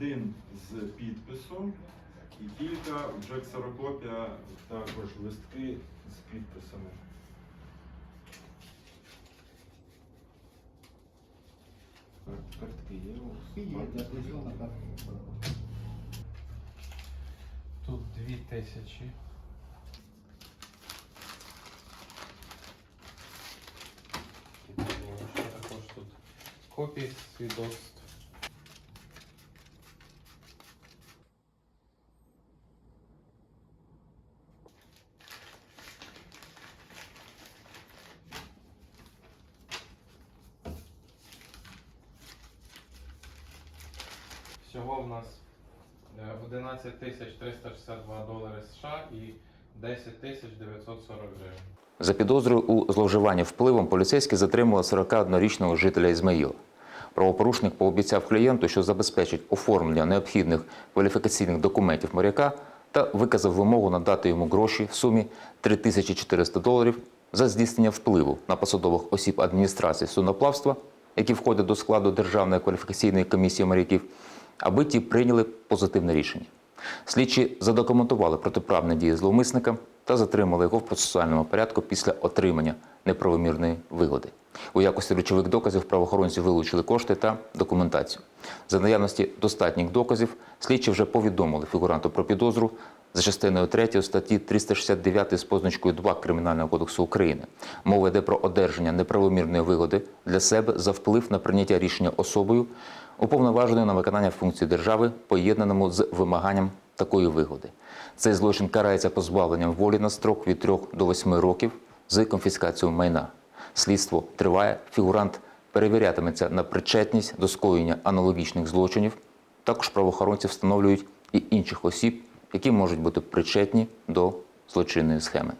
один з підписом і кілька вже ксерокопія, також листки з підписами. Картки є? Тут дві тисячі. Також тут копії свідоцтв. Всього в нас е, 11 тисяч 362 долари США і 10 тисяч 940 гривень. За підозрою у зловживанні впливом поліцейські затримали 41-річного жителя Ізмаїла. Правопорушник пообіцяв клієнту, що забезпечить оформлення необхідних кваліфікаційних документів моряка та виказав вимогу надати йому гроші в сумі 3400 доларів за здійснення впливу на посадових осіб адміністрації судноплавства, які входять до складу Державної кваліфікаційної комісії моряків, аби ті прийняли позитивне рішення. Слідчі задокументували протиправні дії зловмисника та затримали його в процесуальному порядку після отримання неправомірної вигоди. У якості речових доказів правоохоронці вилучили кошти та документацію. За наявності достатніх доказів слідчі вже повідомили фігуранту про підозру за частиною 3 статті 369 з позначкою 2 Кримінального кодексу України. Мова йде про одержання неправомірної вигоди для себе за вплив на прийняття рішення особою, уповноваженою на виконання функцій держави, поєднаному з вимаганням такої вигоди. Цей злочин карається позбавленням волі на строк від 3 до 8 років з конфіскацією майна. Слідство триває, фігурант перевірятиметься на причетність до скоєння аналогічних злочинів. Також правоохоронці встановлюють і інших осіб, які можуть бути причетні до злочинної схеми.